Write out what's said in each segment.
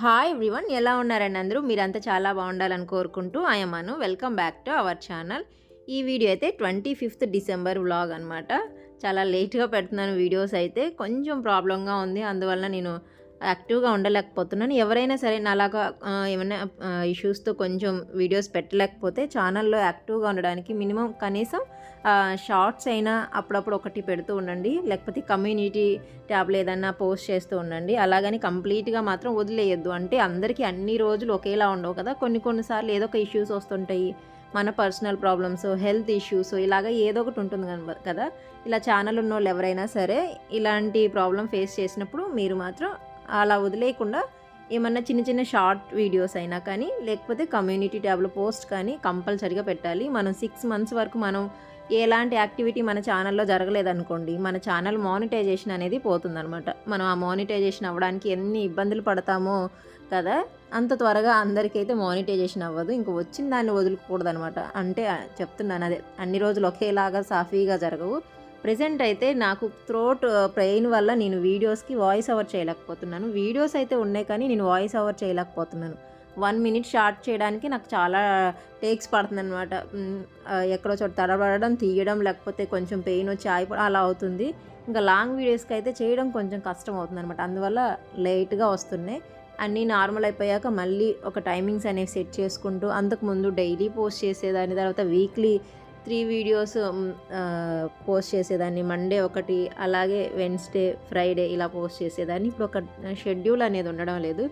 Hi everyone ఎలా ఉన్నారండి అందరూ? మీరంతా చాలా బాగుండాలని కోరుకుంటూ ఆయమ్మను welcome back to our channel ఈ వీడియో అయితే ట్వంటీ ఫిఫ్త్ డిసెంబర్ వ్లాగ్ అనమాట చాలా లేట్గా పెడుతున్నాను వీడియోస్ అయితే. కొంచెం ప్రాబ్లంగా ఉంది. అందువల్ల నేను యాక్టివ్గా ఉండలేకపోతున్నాను. ఎవరైనా సరే నాలాగా ఏమైనా ఇష్యూస్తో కొంచెం వీడియోస్ పెట్టలేకపోతే ఛానల్లో యాక్టివ్గా ఉండడానికి మినిమం కనీసం షార్ట్స్ అయినా అప్పుడప్పుడు ఒకటి పెడుతూ ఉండండి. లేకపోతే కమ్యూనిటీ ట్యాబ్లో ఏదన్నా పోస్ట్ చేస్తూ ఉండండి. అలాగని కంప్లీట్గా మాత్రం వదిలేయద్దు. అంటే అందరికీ అన్ని రోజులు ఒకేలా ఉండవు కదా. కొన్ని కొన్నిసార్లు ఏదో ఒక ఇష్యూస్ వస్తుంటాయి. మన పర్సనల్ ప్రాబ్లమ్స్ హెల్త్ ఇష్యూస్ ఇలాగ ఏదో ఒకటి ఉంటుంది కదా. ఇలా ఛానల్ ఉన్న వాళ్ళు ఎవరైనా సరే ఇలాంటి ప్రాబ్లం ఫేస్ చేసినప్పుడు మీరు మాత్రం అలా వదిలేయకుండా ఏమన్నా చిన్న చిన్న షార్ట్ వీడియోస్ అయినా కానీ లేకపోతే కమ్యూనిటీ ట్యాబ్లో పోస్ట్ కానీ కంపల్సరీగా పెట్టాలి. మనం సిక్స్ మంత్స్ వరకు మనం ఎలాంటి యాక్టివిటీ మన ఛానల్లో జరగలేదనుకోండి మన ఛానల్ మానిటైజేషన్ అనేది పోతుందనమాట. మనం ఆ మానిటైజేషన్ అవ్వడానికి ఎన్ని ఇబ్బందులు పడతామో కదా అంత త్వరగా అందరికైతే మానిటైజేషన్ అవ్వదు. ఇంక వచ్చిన దాన్ని వదులుకోకూడదనమాట. అంటే చెప్తున్నాను అదే అన్ని రోజులు ఒకేలాగా సాఫీగా జరగవు. ప్రజెంట్ అయితే నాకు త్రోట్ పెయిన్ వల్ల నేను వీడియోస్కి వాయిస్ ఓవర్ చేయలేకపోతున్నాను. వీడియోస్ అయితే ఉన్నాయి కానీ నేను వాయిస్ ఓవర్ చేయలేకపోతున్నాను. వన్ మినిట్ షార్ట్ చేయడానికి నాకు చాలా టేక్స్ పడుతుంది అనమాట ఎక్కడో చోట తడబడడం తీయడం లేకపోతే కొంచెం పెయిన్ వచ్చి ఆగిపోవడం అలా అవుతుంది. ఇంకా లాంగ్ వీడియోస్కి అయితే చేయడం కొంచెం కష్టం అవుతుంది అనమాట అందువల్ల లేట్గా వస్తున్నాయి. అన్నీ నార్మల్ అయిపోయాక మళ్ళీ ఒక టైమింగ్స్ అనేవి సెట్ చేసుకుంటూ అంతకుముందు డైలీ పోస్ట్ చేసేదాన్ని తర్వాత వీక్లీ త్రీ వీడియోస్ పోస్ట్ చేసేదాన్ని. మండే ఒకటి అలాగే వెన్స్డే ఫ్రైడే ఇలా పోస్ట్ చేసేదాన్ని. ఇప్పుడు ఒక షెడ్యూల్ అనేది ఉండడం లేదు.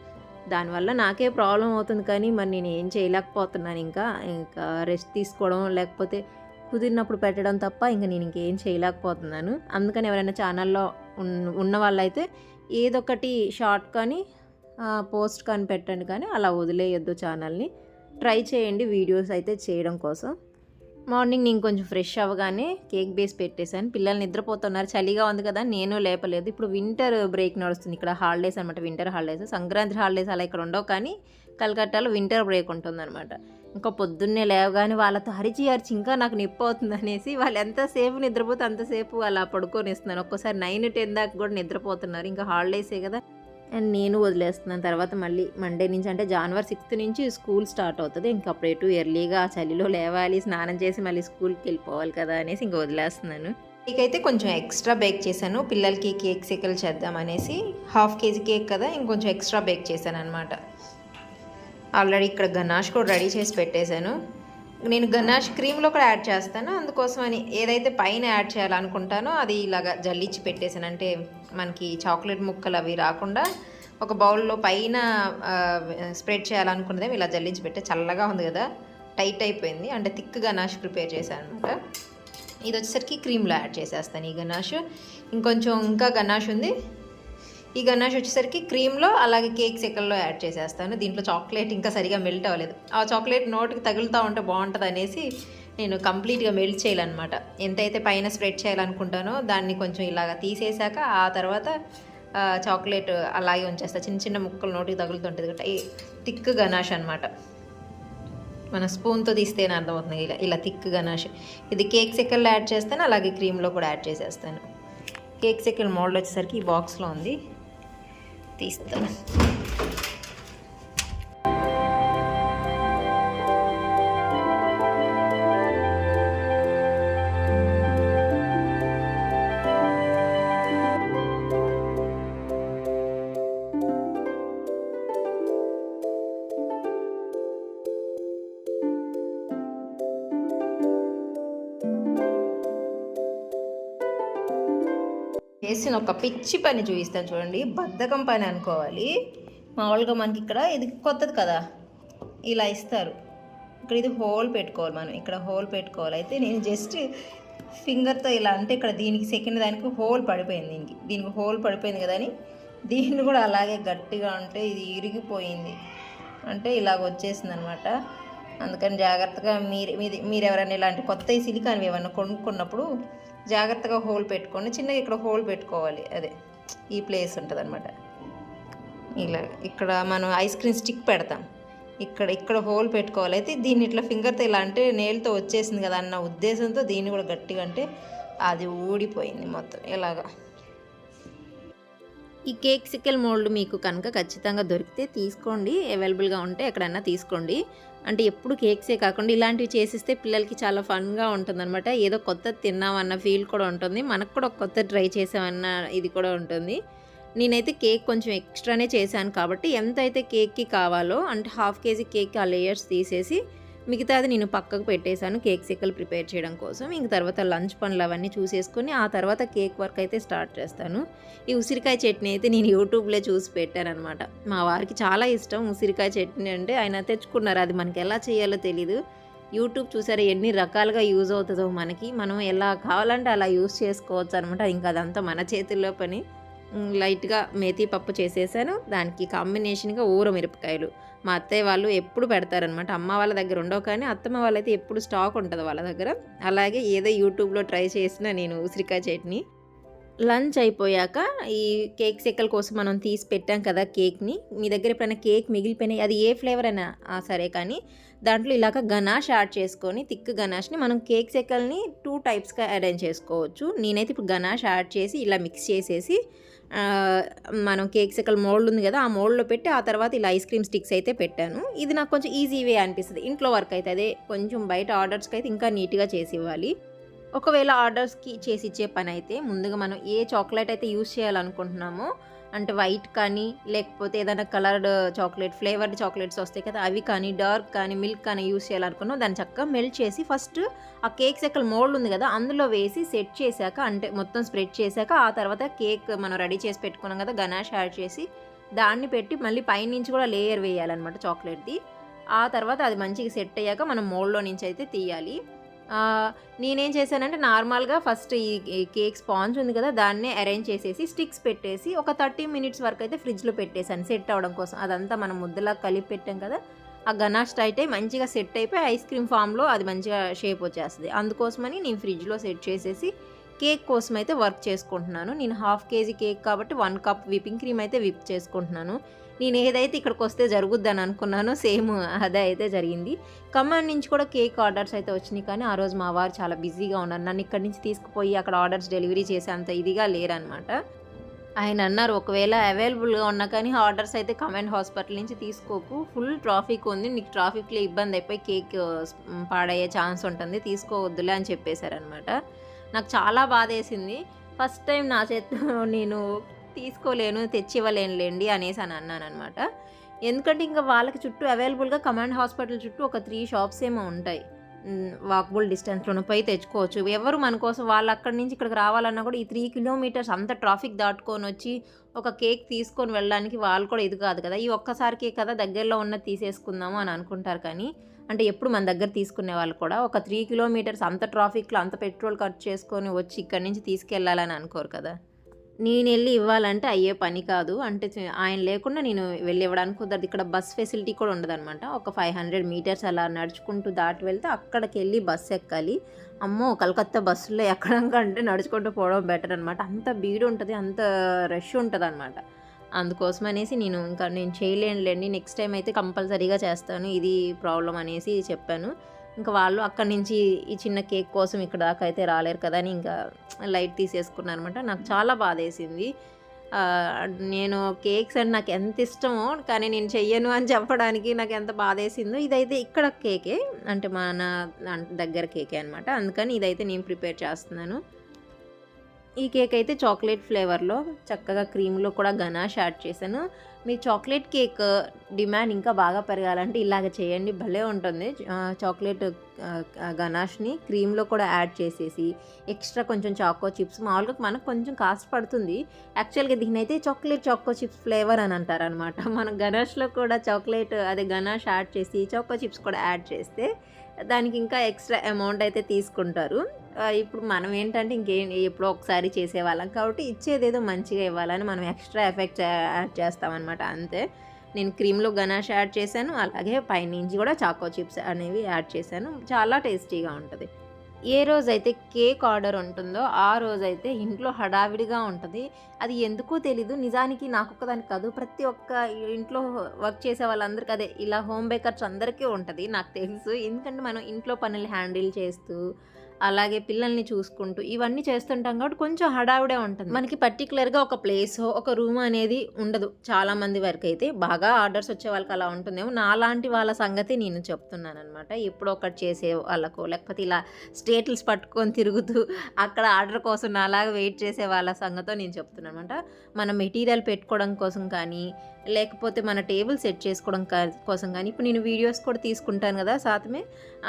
దానివల్ల నాకే ప్రాబ్లం అవుతుంది కానీ మరి నేను ఏం చేయలేకపోతున్నాను. ఇంకా ఇంకా రెస్ట్ తీసుకోవడం లేకపోతే కుదిరినప్పుడు పెట్టడం తప్ప ఇంకా నేను ఇంకేం చేయలేకపోతున్నాను. అందుకని ఎవరైనా ఛానల్లో ఉన్న వాళ్ళైతే ఏదొకటి షార్ట్ కానీ పోస్ట్ కానీ పెట్టండి కానీ అలా వదిలేయొద్దు ఛానల్ని. ట్రై చేయండి వీడియోస్ అయితే చేయడం కోసం. మార్నింగ్ నేను కొంచెం ఫ్రెష్ అవ్వగానే కేక్ బేస్ పెట్టేశాను. పిల్లలు నిద్రపోతున్నారు. చలిగా ఉంది కదా నేను లేపలేదు. ఇప్పుడు వింటర్ బ్రేక్ నడుస్తుంది. ఇక్కడ హాలిడేస్ అనమాట వింటర్ హాలిడేస్. సంక్రాంతి హాలిడేస్ అలా ఇక్కడ ఉండవు కానీ కలకట్టాలో వింటర్ బ్రేక్ ఉంటుందన్నమాట. ఇంకా పొద్దున్నే లేవగానే వాళ్ళతో అరిచి అరిచి ఇంకా నాకు నొప్పి అవుతుంది అనేసి వాళ్ళు ఎంతసేపు నిద్రపోతే అంతసేపు అలా పడుకొని ఇస్తున్నాను ఒక్కోసారి నైన్ టెన్ దాకా కూడా నిద్రపోతున్నారు. ఇంకా హాలిడేసే కదా. అండ్ నేను వదిలేస్తున్నాను. తర్వాత మళ్ళీ మండే నుంచి అంటే జనవరి సిక్స్త్ నుంచి స్కూల్ స్టార్ట్ అవుతుంది. ఇంకా అప్పుడు ఎటు ఎర్లీగా చలిలో లేవాలి స్నానం చేసి మళ్ళీ స్కూల్కి వెళ్ళిపోవాలి కదా అనేసి ఇంకా వదిలేస్తున్నాను. కేక్ అయితే కొంచెం ఎక్స్ట్రా బేక్ చేశాను. పిల్లలకి కేక్ సికల్ చేద్దాం అనేసి హాఫ్ కేజీ కేక్ కదా ఇంకొంచెం ఎక్స్ట్రా బేక్ చేశాను అనమాట ఆల్రెడీ ఇక్కడ గనాష్ కూడా రెడీ చేసి పెట్టేశాను. నేను గనాష్ క్రీమ్లో కూడా యాడ్ చేస్తాను. అందుకోసమని ఏదైతే పైన యాడ్ చేయాలనుకుంటానో అది ఇలాగా జల్లించి పెట్టేసాను అంటే మనకి చాక్లెట్ ముక్కలు అవి రాకుండా ఒక బౌల్లో పైన స్ప్రెడ్ చేయాలనుకున్నదే ఇలా జల్లించి పెట్టే చల్లగా ఉంది కదా. టైట్ అయిపోయింది. అంటే థిక్ గనాష్ ప్రిపేర్ చేశాను అనమాట. ఇది వచ్చేసరికి క్రీమ్లో యాడ్ చేసేస్తాను ఈ గనాష్ ఇంకొంచెం ఇంకా గనాష్ ఉంది. ఈ గనాష్ వచ్చేసరికి క్రీమ్లో అలాగే కేక్ సెకల్లో యాడ్ చేసేస్తాను. దీంట్లో చాక్లెట్ ఇంకా సరిగా మెల్ట్ అవ్వలేదు. ఆ చాక్లెట్ నోటికి తగులుతూ ఉంటే బాగుంటుంది అనేసి నేను కంప్లీట్గా మెల్ట్ చేయాలన్నమాట ఎంతైతే పైన స్ప్రెడ్ చేయాలనుకుంటానో దాన్ని కొంచెం ఇలాగ తీసేసాక ఆ తర్వాత చాక్లెట్ అలాగే ఉంచేస్తా. చిన్న చిన్న ముక్కలు నోటికి తగులుతుంటుంది కదా ఈ థిక్ గనాష్ అనమాట మన స్పూన్తో తీస్తేనే అర్థమవుతుంది ఇలా ఇలా థిక్ గనాష్ ఇది కేక్ సెకల్లో యాడ్ చేస్తాను అలాగే క్రీమ్లో కూడా యాడ్ చేసేస్తాను. కేక్ సెకల్ మోల్డ్ వచ్చేసరికి ఈ బాక్స్లో ఉంది. తీస్తాను చేసిన ఒక పిచ్చి పని చూపిస్తాను చూడండి. బద్ధకం పని అనుకోవాలి. మామూలుగా మనకి ఇక్కడ ఇది కొత్తది కదా. ఇలా ఇస్తారు. ఇక్కడ ఇది హోల్ పెట్టుకోవాలి మనం. ఇక్కడ హోల్ పెట్టుకోవాలి. అయితే నేను జస్ట్ ఫింగర్తో ఇలా అంటే ఇక్కడ దీనికి సెకండ్ దానికి హోల్ పడిపోయింది. దీనికి దీనికి హోల్ పడిపోయింది కదా అని. దీన్ని కూడా అలాగే గట్టిగా ఉంటే ఇది ఇరిగిపోయింది. అంటే ఇలాగ వచ్చేసింది అనమాట అందుకని జాగ్రత్తగా మీరు మీది మీరు ఎవరైనా ఇలాంటి కొత్త సిలికాన్ ఏమైనా కొనుక్కున్నప్పుడు జాగ్రత్తగా హోల్ పెట్టుకోండి. చిన్నగా ఇక్కడ హోల్ పెట్టుకోవాలి. అదే ఈ ప్లేస్ ఉంటుంది అనమాట ఇలా ఇక్కడ మనం ఐస్ క్రీమ్ స్టిక్ పెడతాం. ఇక్కడ ఇక్కడ హోల్ పెట్టుకోవాలి. అయితే దీన్ని ఇట్లా ఫింగర్తో ఇలా అంటే నేలతో వచ్చేసింది కదా అన్న ఉద్దేశంతో దీన్ని కూడా గట్టిగా అంటే అది ఊడిపోయింది మొత్తం. ఇలాగా ఈ కేక్ సిక్కల్ మోల్డ్ మీకు కనుక ఖచ్చితంగా దొరికితే తీసుకోండి. అవైలబుల్గా ఉంటే ఎక్కడైనా తీసుకోండి. అంటే ఎప్పుడు కేక్సే కాకుండా ఇలాంటివి చేసిస్తే పిల్లలకి చాలా ఫన్గా ఉంటుందన్నమాట. ఏదో కొత్త తిన్నామన్న ఫీల్ కూడా ఉంటుంది. మనకు కూడా ఒక కొత్త ట్రై చేసామన్న ఇది కూడా ఉంటుంది. నేనైతే కేక్ కొంచెం ఎక్స్ట్రానే చేశాను కాబట్టి ఎంత అయితే కేక్కి కావాలో అంటే హాఫ్ కేజీ కేక్ ఆ లేయర్స్ తీసేసి మిగతాది నేను పక్కకు పెట్టేశాను కేక్ సిక్కలు ప్రిపేర్ చేయడం కోసం. ఇంక తర్వాత లంచ్ పనులు అవన్నీ చూసేసుకొని ఆ తర్వాత కేక్ వర్క్ అయితే స్టార్ట్ చేస్తాను. ఈ ఉసిరికాయ చట్నీ అయితే నేను యూట్యూబ్లో చూసి పెట్టానమాట మా వారికి చాలా ఇష్టం ఉసిరికాయ చట్నీ అంటే. ఆయన తెచ్చుకున్నారు అది మనకి ఎలా చేయాలో తెలీదు. యూట్యూబ్ చూసారా ఎన్ని రకాలుగా యూజ్ అవుతుందో మనకి. మనం ఎలా కావాలంటే అలా యూజ్ చేసుకోవచ్చు అనమాట ఇంకా అదంతా మన చేతుల్లో పని. లైట్గా మేతి పప్పు చేసేసాను. దానికి కాంబినేషన్గా ఊర మిరపకాయలు మా అత్తయ్య వాళ్ళు ఎప్పుడు పెడతారనమాట అమ్మ వాళ్ళ దగ్గర ఉండవు కానీ అత్తమ్మ వాళ్ళైతే ఎప్పుడు స్టాక్ ఉంటుంది వాళ్ళ దగ్గర. అలాగే ఏదో యూట్యూబ్లో ట్రై చేసిన నేను ఉసిరికాయ చట్నీ. లంచ్ అయిపోయాక ఈ కేక్ సెక్కల కోసం మనం తీసి పెట్టాం కదా కేక్ని. మీ దగ్గర ఎప్పుడైనా కేక్ మిగిలిపోయినాయి? అది ఏ ఫ్లేవర్ అయినా సరే కానీ దాంట్లో ఇలాగ గనాష్ యాడ్ చేసుకొని థిక్ గనాష్ని మనం కేక్ సెక్కల్ని టూ టైప్స్గా అరేంజ్ చేసుకోవచ్చు. నేనైతే ఇప్పుడు గనాష్ యాడ్ చేసి ఇలా మిక్స్ చేసేసి మనం కేక్ సెక్కల మోల్డ్ ఉంది కదా ఆ మోల్డ్లో పెట్టి ఆ తర్వాత ఇలా ఐస్ క్రీమ్ స్టిక్స్ అయితే పెట్టాను. ఇది నాకు కొంచెం ఈజీ వే అనిపిస్తుంది. ఇంట్లో వర్క్ అయితే అదే కొంచెం బయట ఆర్డర్స్కి అయితే ఇంకా నీట్గా చేసి ఇవ్వాలి. ఒకవేళ ఆర్డర్స్కి చేసి ఇచ్చే పని అయితే ముందుగా మనం ఏ చాక్లెట్ అయితే యూస్ చేయాలనుకుంటున్నామో అంటే వైట్ కానీ లేకపోతే ఏదైనా కలర్డ్ చాక్లెట్ ఫ్లేవర్డ్ చాక్లెట్స్ వస్తాయి కదా అవి కానీ డార్క్ కానీ మిల్క్ కానీ యూస్ చేయాలనుకున్నాం దాన్ని చక్కగా మెల్ట్ చేసి ఫస్ట్ ఆ కేక్ సెక్కల మోల్డ్ ఉంది కదా అందులో వేసి సెట్ చేశాక అంటే మొత్తం స్ప్రెడ్ చేశాక ఆ తర్వాత కేక్ మనం రెడీ చేసి పెట్టుకున్నాం కదా గనాష్ యాడ్ చేసి దాన్ని పెట్టి మళ్ళీ పైనుంచి కూడా లేయర్ వేయాలన్నమాట చాక్లెట్ది. ఆ తర్వాత అది మంచిగా సెట్ అయ్యాక మనం మోల్డ్లో నుంచి అయితే తీయాలి. నేనేం చేశానంటే నార్మల్గా ఫస్ట్ ఈ కేక్ స్పాంజ్ ఉంది కదా దాన్నే అరేంజ్ చేసేసి స్టిక్స్ పెట్టేసి ఒక థర్టీ మినిట్స్ వరకు అయితే ఫ్రిడ్జ్లో పెట్టేశాను సెట్ అవ్వడం కోసం. అదంతా మనం ముద్దలా కలిపి పెట్టాం కదా ఆ గనాష్ అయితే మంచిగా సెట్ అయిపోయి ఐస్ క్రీమ్ ఫామ్లో అది మంచిగా షేప్ వచ్చేస్తుంది. అందుకోసమని నేను ఫ్రిడ్జ్లో సెట్ చేసేసి కేక్ కోసం అయితే వర్క్ చేసుకుంటున్నాను. నేను హాఫ్ కేజీ కేక్ కాబట్టి వన్ కప్ విపింగ్ క్రీమ్ అయితే విప్ చేసుకుంటున్నాను. నేను ఏదైతే ఇక్కడికి వస్తే జరుగుద్దని అనుకున్నానో సేమ్ అదే అయితే జరిగింది. ఖమ్మం నుంచి కూడా కేక్ ఆర్డర్స్ అయితే వచ్చినాయి కానీ ఆ రోజు మా వారు చాలా బిజీగా ఉన్నారు. నన్ను ఇక్కడి నుంచి తీసుకుపోయి అక్కడ ఆర్డర్స్ డెలివరీ చేసే అంత ఇదిగా లేరనమాట ఆయన అన్నారు ఒకవేళ అవైలబుల్గా ఉన్నా కానీ ఆర్డర్స్ అయితే కమెంట్ హాస్పిటల్ నుంచి తీసుకోకు. ఫుల్ ట్రాఫిక్ ఉంది. నీకు ట్రాఫిక్లో ఇబ్బంది అయిపోయి కేక్ పాడయ్యే ఛాన్స్ ఉంటుంది. తీసుకోవద్దులే అని చెప్పేశారనమాట నాకు చాలా బాధ వేసింది ఫస్ట్ టైం నా చేతితో నేను తీసుకోలేను తెచ్చివ్వలేనులేండి అనేసి అని అన్నాను అనమాట ఎందుకంటే ఇంకా వాళ్ళకి చుట్టూ అవైలబుల్గా కమాండ్ హాస్పిటల్ చుట్టూ ఒక త్రీ షాప్స్ ఏమో ఉంటాయి. వాకబుల్ డిస్టెన్స్లోనూ పోయి తెచ్చుకోవచ్చు. ఎవరు మన కోసం వాళ్ళు అక్కడి నుంచి ఇక్కడికి రావాలన్నా కూడా ఈ త్రీ కిలోమీటర్స్ అంత ట్రాఫిక్ దాటుకొని వచ్చి ఒక కేక్ తీసుకొని వెళ్ళడానికి వాళ్ళు కూడా ఇది కాదు కదా. ఈ ఒక్కసారికే కదా దగ్గరలో ఉన్న తీసేసుకుందాము అని అనుకుంటారు కానీ అంటే ఎప్పుడు మన దగ్గర తీసుకునే వాళ్ళు కూడా ఒక త్రీ కిలోమీటర్స్ అంత ట్రాఫిక్లో అంత పెట్రోల్ ఖర్చు చేసుకొని వచ్చి ఇక్కడి నుంచి తీసుకెళ్ళాలని అనుకోరు కదా. నేను వెళ్ళి ఇవ్వాలంటే అయ్యే పని కాదు. అంటే ఆయన లేకుండా నేను వెళ్ళి ఇవ్వడానికి కుదరదు. ఇక్కడ బస్ ఫెసిలిటీ కూడా ఉండదన్నమాట. ఒక ఫైవ్ హండ్రెడ్ మీటర్స్ అలా నడుచుకుంటూ దాటి వెళ్తే అక్కడికి వెళ్ళి బస్ ఎక్కాలి. అమ్మో కలకత్తా బస్సులో ఎక్కడం కంటే నడుచుకుంటూ పోవడం బెటర్ అనమాట అంత బీడు ఉంటుంది అంత రష్ ఉంటుంది అనమాట అందుకోసం అనేసి నేను ఇంకా నేను చేయలేనులేండి. నెక్స్ట్ టైం అయితే కంపల్సరీగా చేస్తాను. ఇది ప్రాబ్లం అనేసి చెప్పాను. ఇంకా వాళ్ళు అక్కడి నుంచి ఈ చిన్న కేక్ కోసం ఇక్కడ దాకా అయితే రాలేరు కదా అని ఇంకా లైట్ తీసేసుకున్నాను అనమాట నాకు చాలా బాధ వేసింది నేను కేక్స్ అంటే నాకు ఎంత ఇష్టమో కానీ నేను చెయ్యను అని చెప్పడానికి నాకు ఎంత బాధ వేసిందో ఇదైతే ఇక్కడ కేకే అంటే మన దాంట్ దగ్గర కేకే అనమాట అందుకని ఇదైతే నేను ప్రిపేర్ చేస్తున్నాను. ఈ కేక్ అయితే చాక్లెట్ ఫ్లేవర్లో చక్కగా క్రీమ్లో కూడా గనాష్ యాడ్ చేశాను. మీ చాక్లెట్ కేక్ uh, డిమాండ్ ఇంకా బాగా పెరగాలంటే ఇలాగ చేయండి. భలే ఉంటుంది. చాక్లెట్ uh, uh, గనాష్ని క్రీమ్లో కూడా యాడ్ చేసేసి ఎక్స్ట్రా కొంచెం చాకో చిప్స్. మామూలుగా మనకు కొంచెం కాస్ట్ పడుతుంది. యాక్చువల్గా దీని అయితే చాక్లెట్ చాకో చిప్స్ ఫ్లేవర్ అని అంటారు అనమాట మనం గనాష్లో కూడా చాక్లెట్ అదే గనాష్ యాడ్ చేసి చాకో చిప్స్ కూడా యాడ్ చేస్తే దానికి ఇంకా ఎక్స్ట్రా అమౌంట్ అయితే తీసుకుంటారు. ఇప్పుడు మనం ఏంటంటే ఇంకేం ఎప్పుడో ఒకసారి చేసేవాళ్ళం. కాబట్టి ఇచ్చేదేదో మంచిగా ఇవ్వాలని మనం ఎక్స్ట్రా ఎఫెక్ట్ యాడ్ చేస్తామన్నమాట. అంతే. నేను క్రీమ్లో గనాష్ యాడ్ చేశాను. అలాగే పైనుంచి కూడా చాకో చిప్స్ అనేవి యాడ్ చేశాను. చాలా టేస్టీగా ఉంటుంది. ఏ రోజైతే కేక్ ఆర్డర్ ఉంటుందో ఆ రోజైతే ఇంట్లో హడావిడిగా ఉంటుంది. అది ఎందుకో తెలీదు. నిజానికి నాకు ఒక్కదానికి కాదు. ప్రతి ఒక్క ఇంట్లో వర్క్ చేసే వాళ్ళందరికీ అదే. ఇలా హోమ్ బేకర్స్ అందరికీ ఉంటుంది. నాకు తెలుసు. ఎందుకంటే మనం ఇంట్లో పనులు హ్యాండిల్ చేస్తూ అలాగే పిల్లల్ని చూసుకుంటూ ఇవన్నీ చేస్తుంటాం కాబట్టి కొంచెం హడావుడే ఉంటుంది. మనకి పర్టికులర్గా ఒక ప్లేస్ ఒక రూమ్ అనేది ఉండదు. చాలా మంది వరకు అయితే బాగా ఆర్డర్స్ వచ్చే వాళ్ళకి అలా ఉంటుందేమో. నాలాంటి వాళ్ళ సంగతి నేను చెప్తున్నాను అనమాట ఎప్పుడో ఒకటి చేసే వాళ్ళకో లేకపోతే ఇలా స్టేట్స్ పట్టుకొని తిరుగుతూ అక్కడ ఆర్డర్ కోసం అలాగా వెయిట్ చేసే వాళ్ళ సంగతో నేను చెప్తున్నాను అనమాట మన మెటీరియల్ పెట్టుకోవడం కోసం కానీ లేకపోతే మన టేబుల్ సెట్ చేసుకోవడం కోసం కానీ. ఇప్పుడు నేను వీడియోస్ కూడా తీసుకుంటాను కదా సాతమే.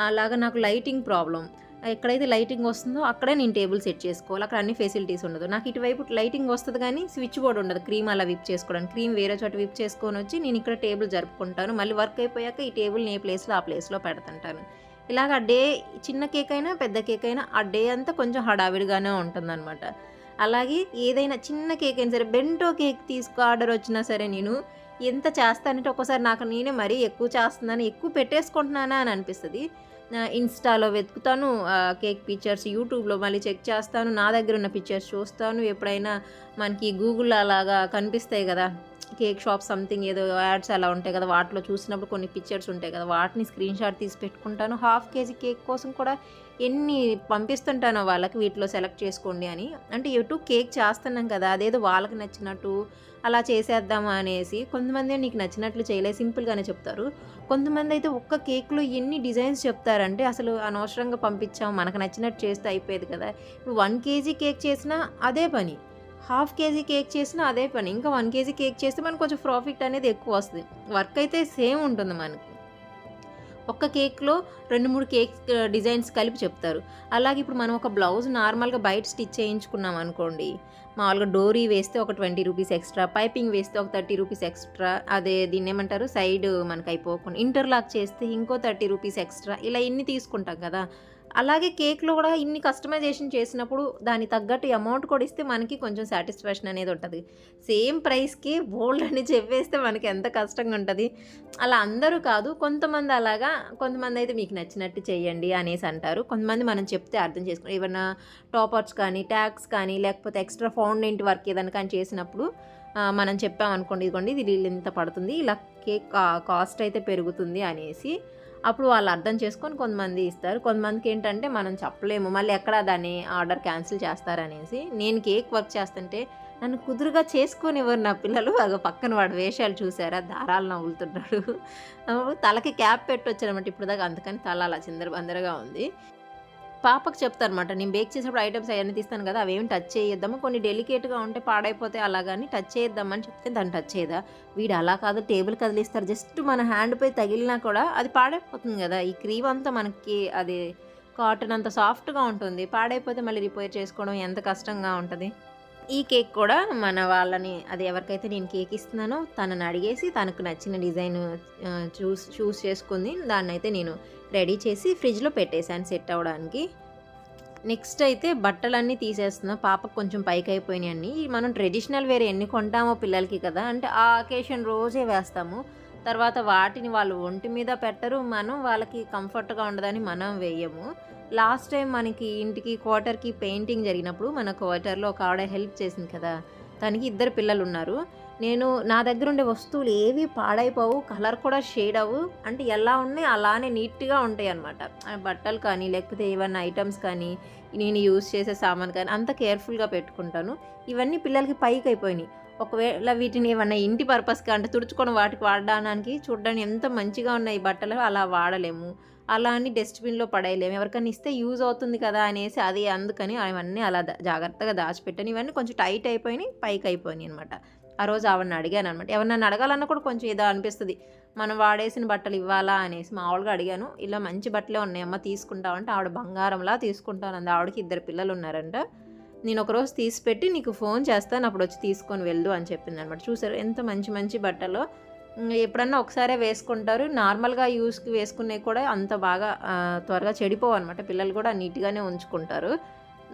అలాగా నాకు లైటింగ్ ప్రాబ్లం ఎక్కడైతే లైటింగ్ వస్తుందో అక్కడే నేను టేబుల్ సెట్ చేసుకోవాలి. అక్కడ అన్ని ఫెసిలిటీస్ ఉండదు. నాకు ఇటువైపు లైటింగ్ వస్తుంది కానీ స్విచ్ బోర్డ్ ఉండదు. క్రీమ్ అలా విప్ చేసుకోవడానికి క్రీమ్ వేరే చోట విప్ చేసుకొని వచ్చి నేను ఇక్కడ టేబుల్ జరుపుకుంటాను. మళ్ళీ వర్క్ అయిపోయాక ఈ టేబుల్ని ఏ ప్లేస్లో ఆ ప్లేస్లో పెడుతుంటాను. ఇలాగ ఆ డే చిన్న కేక్ అయినా పెద్ద కేక్ అయినా ఆ డే అంతా కొంచెం హడావిడిగానే ఉంటుందన్నమాట. అలాగే ఏదైనా చిన్న కేక్ అయినా సరే బెంటో కేక్ తీసుకో ఆర్డర్ వచ్చినా సరే నేను ఎంత చేస్తానంటే ఒక్కోసారి నాకు నేనే మరీ ఎక్కువ చేస్తున్నాను ఎక్కువ పెట్టేసుకుంటున్నానా అని అనిపిస్తుంది. ఇన్స్టాలో వెతుకుతాను కేక్ పిక్చర్స్ యూట్యూబ్లో మళ్ళీ చెక్ చేస్తాను నా దగ్గర ఉన్న పిక్చర్స్ చూస్తాను. ఎప్పుడైనా మనకి గూగుల్ అలాగా కనిపిస్తాయి కదా కేక్ షాప్ సంథింగ్ ఏదో యాడ్స్ అలా ఉంటాయి కదా వాటిలో చూసినప్పుడు కొన్ని పిక్చర్స్ ఉంటాయి కదా వాటిని స్క్రీన్ షాట్ తీసి పెట్టుకుంటాను. హాఫ్ కేజీ కేక్ కోసం కూడా ఎన్ని పంపిస్తుంటానో వాళ్ళకి వీటిలో సెలెక్ట్ చేసుకోండి అని. అంటే ఎటు కేక్ చేస్తున్నాం కదా అదేదో వాళ్ళకి నచ్చినట్టు అలా చేసేద్దామా అనేసి కొంతమంది నీకు నచ్చినట్లు చేయలే సింపుల్గానే చెప్తారు. కొంతమంది అయితే ఒక్క కేక్లో ఎన్ని డిజైన్స్ చెప్తారంటే అసలు అనవసరంగా పంపించాం మనకు నచ్చినట్టు చేస్తే అయిపోయేది కదా. ఇప్పుడు వన్ కేజీ కేక్ చేసినా అదే పని హాఫ్ కేజీ కేక్ చేసినా అదే పని ఇంకా వన్ కేజీ కేక్ చేస్తే మనకు కొంచెం ప్రాఫిట్ అనేది ఎక్కువ వస్తుంది. వర్క్ అయితే సేమ్ ఉంటుంది మనకి. ఒక్క కేక్లో రెండు మూడు కేక్ డిజైన్స్ కలిపి చెప్తారు. అలాగే ఇప్పుడు మనం ఒక బ్లౌజ్ నార్మల్గా బయట స్టిచ్ చేయించుకున్నాం అనుకోండి మామూలుగా డోరీ వేస్తే ఒక ట్వంటీ రూపీస్ ఎక్స్ట్రా పైపింగ్ వేస్తే ఒక థర్టీ రూపీస్ ఎక్స్ట్రా అదే దీన్ని ఏమంటారు సైడ్ మనకు అయిపోకుండా ఇంటర్లాక్ చేస్తే ఇంకో థర్టీ రూపీస్ ఎక్స్ట్రా ఇలా ఇన్ని తీసుకుంటాం కదా. అలాగే కేక్లో కూడా ఇన్ని కస్టమైజేషన్ చేసినప్పుడు దాని తగ్గట్టు అమౌంట్ కూడా ఇస్తే మనకి కొంచెం సాటిస్ఫాక్షన్ అనేది ఉంటుంది. సేమ్ ప్రైస్కి బోల్డ్ అని చెప్పేస్తే మనకి ఎంత కష్టంగా ఉంటుంది. అలా అందరూ కాదు కొంతమంది అలాగా కొంతమంది అయితే మీకు నచ్చినట్టు చేయండి అనేసి అంటారు. కొంతమంది మనం చెప్తే అర్థం చేసుకుని ఏమన్నా టాపర్స్ కానీ ట్యాక్స్ కానీ లేకపోతే ఎక్స్ట్రా ఫౌండెంట్ వర్క్ ఏదైనా కానీ చేసినప్పుడు మనం చెప్పామనుకోండి ఇదిగోండి ఇది వీళ్ళు ఇంత పడుతుంది ఇలా కేక్ కాస్ట్ అయితే పెరుగుతుంది అనేసి అప్పుడు వాళ్ళు అర్థం చేసుకొని కొంతమంది ఇస్తారు. కొంతమందికి ఏంటంటే మనం చెప్పలేము. మళ్ళీ ఎక్కడ దాన్ని ఆర్డర్ క్యాన్సిల్ చేస్తారనేసి నేను కేక్ వర్క్ చేస్తుంటే నన్ను కుదురుగా చేసుకొని ఎవరు నా పిల్లలు? అగ పక్కన వాడు వేషాలు చూసారా? దారాలు నవ్వులుతున్నాడు. తలకి క్యాప్ పెట్టి వచ్చారనమాట ఇప్పుడు దాకా అందుకని తల అలా చిందర బందరగా ఉంది. పాపకు చెప్తారనమాట నేను బేక్ చేసినప్పుడు ఐటమ్స్ అవన్నీ తీస్తాను కదా అవేమి టచ్ చేయొద్దాము కొన్ని డెలికేట్గా ఉంటే పాడైపోతే అలాగని టచ్ చేద్దామని చెప్తే దాన్ని టచ్ చేయదా? వీడు అలా కాదు టేబుల్ కదిలిస్తారు జస్ట్ మన హ్యాండ్ పై తగిలినా కూడా అది పాడైపోతుంది కదా ఈ క్రీమ్ అంతా మనకి అది కాటన్ అంత సాఫ్ట్గా ఉంటుంది పాడైపోతే మళ్ళీ రిపేర్ చేసుకోవడం ఎంత కష్టంగా ఉంటుంది? ఈ కేక్ కూడా మన వాళ్ళని అది ఎవరికైతే నేను కేక్ ఇస్తున్నానో తనని అడిగేసి తనకు నచ్చిన డిజైన్ చూస్ చూస్ చేసుకుంది. దాన్ని అయితే నేను రెడీ చేసి ఫ్రిడ్జ్లో పెట్టేశాను సెట్ అవ్వడానికి. నెక్స్ట్ అయితే బట్టలన్నీ తీసేస్తున్నా. పాపకు కొంచెం పైకి అయిపోయినాయి అన్ని. మనం ట్రెడిషనల్ వేర్ ఎన్ని కొంటామో పిల్లలకి కదా. అంటే ఆ అకేషన్ రోజే వేస్తాము. తర్వాత వాటిని వాళ్ళు ఒంటి మీద పెట్టరు. మనం వాళ్ళకి కంఫర్ట్గా ఉండదని మనం వేయము. లాస్ట్ టైం మనకి ఇంటికి క్వార్టర్కి పెయింటింగ్ జరిగినప్పుడు మన క్వార్టర్లో ఒక ఆవిడ హెల్ప్ చేసింది కదా తనకి ఇద్దరు పిల్లలు ఉన్నారు నేను నా దగ్గర ఉండే వస్తువులు ఏవి పాడైపోవు కలర్ కూడా షేడ్ అవ్వు అంటే ఎలా ఉన్నాయి అలానే నీట్గా ఉంటాయి అనమాట బట్టలు కానీ లేకపోతే ఏవన్నా ఐటమ్స్ కానీ నేను యూస్ చేసే సామాన్ కానీ అంత కేర్ఫుల్గా పెట్టుకుంటాను. ఇవన్నీ పిల్లలకి పైకి అయిపోయినాయి. ఒకవేళ వీటిని ఏమన్నా ఇంటి పర్పస్కి అంటే తుడుచుకొని వాటికి వాడడానికి చూడడానికి ఎంత మంచిగా ఉన్నాయి బట్టలు అలా వాడలేము. అలా అని డస్ట్బిన్లో పడేయలేము. ఎవరికైనా ఇస్తే యూజ్ అవుతుంది కదా అనేసి అది అందుకని అవన్నీ అలా జాగ్రత్తగా దాచిపెట్టాను. ఇవన్నీ కొంచెం టైట్ అయిపోయినాయి పైకి అయిపోయినాయి అనమాట ఆ రోజు ఆవిడని అడిగాను అనమాట ఎవరినైనా అడగాలన్నా కూడా కొంచెం ఏదో అనిపిస్తుంది. మనం వాడేసిన బట్టలు ఇవ్వాలా అనేసి మామూలుగా అడిగాను. ఇలా మంచి బట్టలే ఉన్నాయమ్మ తీసుకుంటామంటే ఆవిడ బంగారంలా తీసుకుంటానంది. ఆవిడకి ఇద్దరు పిల్లలు ఉన్నారంట. నేను ఒకరోజు తీసి పెట్టి నీకు ఫోన్ చేస్తాను అప్పుడు వచ్చి తీసుకొని వెళ్ళు అని చెప్పింది అనమాట చూసారు ఎంత మంచి మంచి బట్టలు. ఎప్పుడన్నా ఒకసారే వేసుకుంటారు. నార్మల్గా యూస్కి వేసుకునేవి కూడా అంత బాగా త్వరగా చెడిపోవు అనమాట పిల్లలు కూడా నీట్గానే ఉంచుకుంటారు.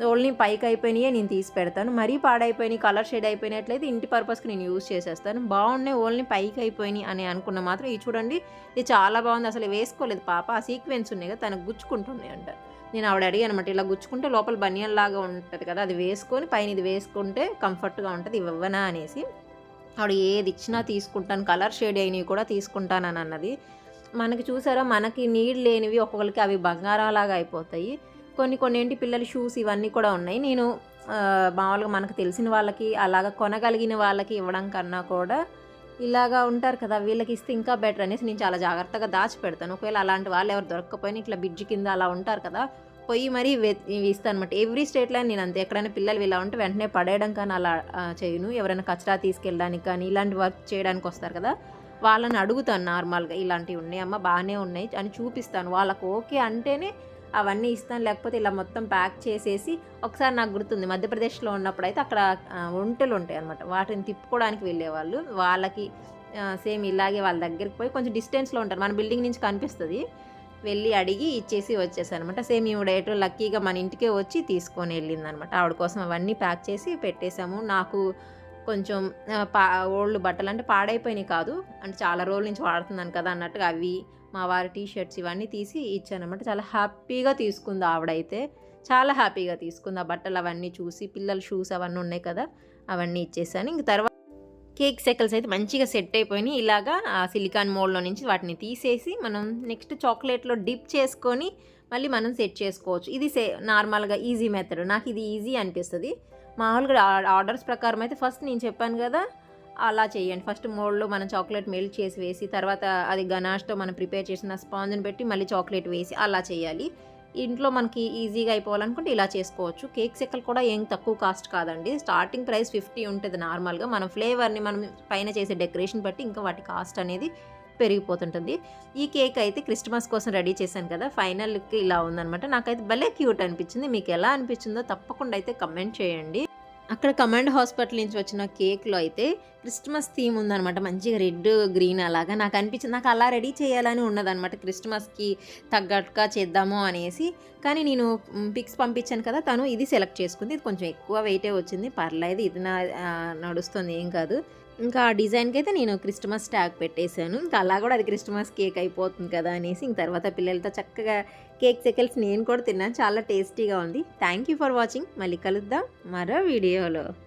ఓన్లీ పైకి అయిపోయినాయే నేను తీసి పెడతాను. మరీ పాడైపోయినాయి కలర్ షేడ్ అయిపోయినట్లయితే ఇంటి పర్పస్కి నేను యూస్ చేసేస్తాను. బాగున్నాయి ఓన్లీ పైకి అయిపోయినాయి అని అనుకున్న మాత్రం ఇది చూడండి ఇది చాలా బాగుంది. అసలు వేసుకోలేదు పాప. ఆ సీక్వెన్స్ ఉన్నాయి కదా తనకు గుచ్చుకుంటున్నాయి అంటారు నేను ఆవిడ అడిగాను అనమాట ఇలా గుచ్చుకుంటే లోపల బనియన్ లాగా ఉంటుంది కదా అది వేసుకొని పైన ఇది వేసుకుంటే కంఫర్ట్గా ఉంటుంది ఇవ్వనా? అనేసి. ఆవిడ ఏది ఇచ్చినా తీసుకుంటాను కలర్ షేడ్ అయినవి కూడా తీసుకుంటానని అన్నది. మనకి చూసారా మనకి నీడ్ లేనివి ఒక్కొక్కరికి అవి బంగారంలాగా అయిపోతాయి. కొన్ని కొన్ని ఏంటి పిల్లల షూస్ ఇవన్నీ కూడా ఉన్నాయి. నేను మామూలుగా మనకు తెలిసిన వాళ్ళకి అలాగ కొనగలిగిన వాళ్ళకి ఇవ్వడం కన్నా కూడా ఇలాగా ఉంటారు కదా వీళ్ళకి ఇస్తే ఇంకా బెటర్ అనేసి నేను చాలా జాగ్రత్తగా దాచి పెడతాను ఒకవేళ అలాంటి వాళ్ళు ఎవరు దొరకకపోయినా ఇట్లా బిడ్జి కింద అలా ఉంటారు కదా పోయి మరీ ఇస్తాను అనమాట ఎవ్రీ స్టేట్లో నేను అంతే. ఎక్కడైనా పిల్లలు ఇలా ఉంటే వెంటనే పడేయడం కానీ అలా చేయను. ఎవరైనా కచరా తీసుకెళ్ళడానికి కానీ ఇలాంటి వర్క్ చేయడానికి వస్తారు కదా వాళ్ళని అడుగుతాను నార్మల్గా. ఇలాంటివి ఉన్నాయమ్మా బాగానే ఉన్నాయి అని చూపిస్తాను. వాళ్ళకు ఓకే అంటేనే అవన్నీ ఇస్తాను. లేకపోతే ఇలా మొత్తం ప్యాక్ చేసేసి ఒకసారి నాకు గుర్తుంది మధ్యప్రదేశ్లో ఉన్నప్పుడు అయితే అక్కడ ఒంటెలు ఉంటాయి అనమాట వాటిని తిప్పుకోవడానికి వెళ్ళేవాళ్ళు. వాళ్ళకి సేమ్ ఇలాగే వాళ్ళ దగ్గరికి పోయి కొంచెం డిస్టెన్స్లో ఉంటారు. మన బిల్డింగ్ నుంచి కనిపిస్తుంది. వెళ్ళి అడిగి ఇచ్చేసి వచ్చేసాను అనమాట సేమ్ ఈవిడ ఏటో లక్కీగా మన ఇంటికే వచ్చి తీసుకొని వెళ్ళింది అనమాట ఆవిడ కోసం అవన్నీ ప్యాక్ చేసి పెట్టేశాము. నాకు కొంచెం పా ఓల్డ్ బట్టలు అంటే పాడైపోయినాయి కాదు. అంటే చాలా రోజుల నుంచి వాడుతున్నాను కదా అన్నట్టుగా అవి మా వారి టీ షర్ట్స్ ఇవన్నీ తీసి ఇచ్చానమాట చాలా హ్యాపీగా తీసుకుంది ఆవిడైతే. చాలా హ్యాపీగా తీసుకుంది. ఆ బట్టలు అవన్నీ చూసి పిల్లల షూస్ అవన్నీ ఉన్నాయి కదా అవన్నీ ఇచ్చేసాను. ఇంక తర్వాత కేక్ సెకల్స్ అయితే మంచిగా సెట్ అయిపోయినాయి. ఇలాగా ఆ సిలికాన్ మోల్డ్లో నుంచి వాటిని తీసేసి మనం నెక్స్ట్ చాక్లెట్లో డిప్ చేసుకొని మళ్ళీ మనం సెట్ చేసుకోవచ్చు. ఇది సే నార్మల్గా ఈజీ మెథడ్. నాకు ఇది ఈజీ అనిపిస్తుంది. మామూలుగా ఆర్డర్స్ ప్రకారం అయితే ఫస్ట్ నేను చెప్పాను కదా అలా చేయండి. ఫస్ట్ మోల్డ్లో మనం చాక్లెట్ మెల్ట్ చేసి వేసి తర్వాత అది గనాష్తో మనం ప్రిపేర్ చేసిన స్పాంజ్ని పెట్టి మళ్ళీ చాక్లెట్ వేసి అలా చేయాలి. ఇంట్లో మనకి ఈజీగా అయిపోవాలనుకుంటే ఇలా చేసుకోవచ్చు. కేక్ సెక్కలు కూడా ఏం తక్కువ కాస్ట్ కాదండి. స్టార్టింగ్ ప్రైస్ ఫిఫ్టీ ఉంటుంది నార్మల్గా. మనం ఫ్లేవర్ని మనం పైన చేసే డెకరేషన్ బట్టి ఇంకా వాటి కాస్ట్ అనేది పెరిగిపోతుంటుంది. ఈ కేక్ అయితే క్రిస్మస్ కోసం రెడీ చేశాను కదా ఫైనల్కి ఇలా ఉందనమాట నాకైతే భలే క్యూట్ అనిపించింది. మీకు ఎలా అనిపించిందో తప్పకుండా అయితే కమెంట్ చేయండి. అక్కడ కమాండ్ హాస్పిటల్ నుంచి వచ్చిన కేక్లో అయితే క్రిస్మస్ థీమ్ ఉందన్నమాట. మంచిగా రెడ్ గ్రీన్ అలాగా. నాకు అనిపించింది నాకు అలా రెడీ చేయాలని ఉన్నదనమాట క్రిస్మస్కి తగ్గట్టుగా చేద్దాము అనేసి. కానీ నేను పిక్స్ పంపించాను కదా తను ఇది సెలెక్ట్ చేసుకుంది. ఇది కొంచెం ఎక్కువ వెయిటే వచ్చింది. పర్లేదు ఇది నా నడుస్తుంది ఏం కాదు. ఇంకా ఆ డిజైన్కి అయితే నేను క్రిస్మస్ ట్యాగ్ పెట్టేశాను. ఇంకా అలా కూడా అది క్రిస్మస్ కేక్ అయిపోతుంది కదా అనేసి ఇంక తర్వాత పిల్లలతో చక్కగా కేక్ సెకల్స్ నేను కూడా తిన్నాను. చాలా టేస్టీగా ఉంది. Thank you for watching. మళ్ళీ కలుద్దాం మరో వీడియోలో.